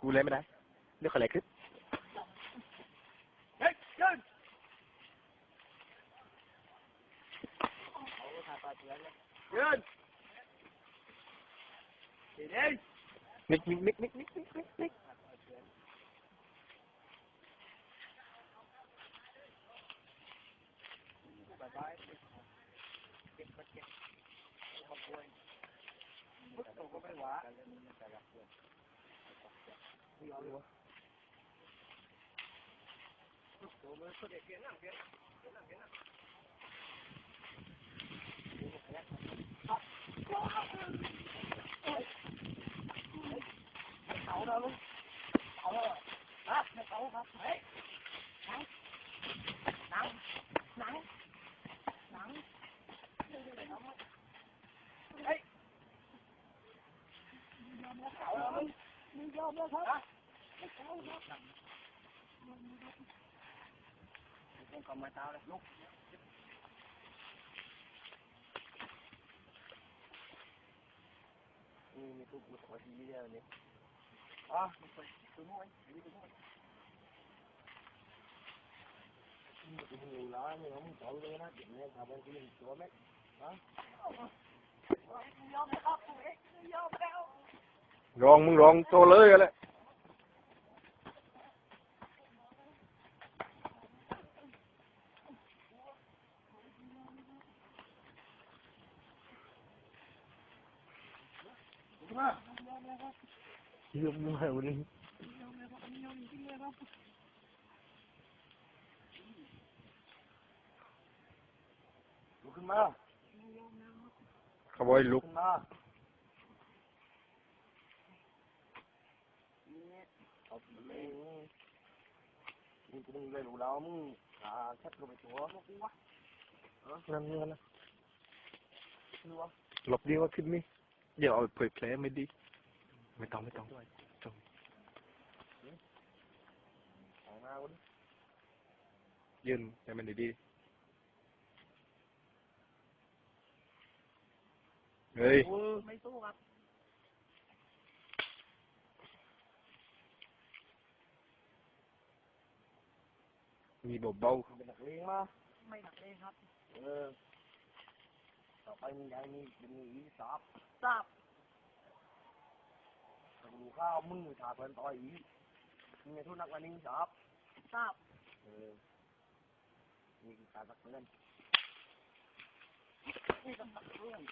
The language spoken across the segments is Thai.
กูเล่นไม่ได้เดี๋ยวขออะไรขึ้นเฮ้ยยืนยืนดีดีนิกนิกนิกนิกนิกนิกนิกนิกบายบายเก็บเก็บเก็บขอบคุณ questo come va questo come so che è anche è anche è anche Ahora, ahora, ah, me cago, ah, eh. còn mày tao đây lúc Ini ni tu buat kuat dia ni. Ah, lupa. Tunggu ai. Ini tunggu ai. Ini tu ni lah ni kamu tahu dia nak dia nak kawan dia ni tu amek. Ha? Ni dia nak aku eh. รองมึงรองโตเลยอะไรมาเยี่ยมมากวันนี้ลุกขึ้นมาขบอยลุกขึ้นมา เอาไปเลยมึงมึงเลยรู้แล้วมึงอ่าแคบลงไปตัวมึงวะนั่นนี่นะคือวหลบดีว่าขึ้นนี่เดี๋ยวเอาเผยแผลไม่ดี ไม่ต้องไม่ต้องออกมาวันยืนให้มันดีๆเฮ้ยไม่สู้ครับ มีเบาเป็นนักเลงมาไม่นักเลงครับ เออ ต่อไปมียายมีเป็นมีสาบสาบถ้าดูข้าวมึงถาเพิ่นต่อยอีมึงไงทุนนักวันนี้สาบสาบเออนี่คือการตักเตือนนี่คือตักเตือนๆ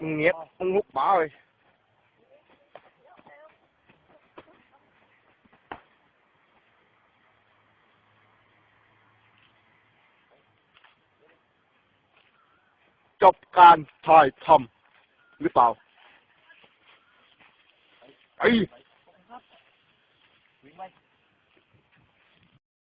มึงเงียบมึงลุกบ้าเลย จบการถ่ายทำหรือเปล่าไอ้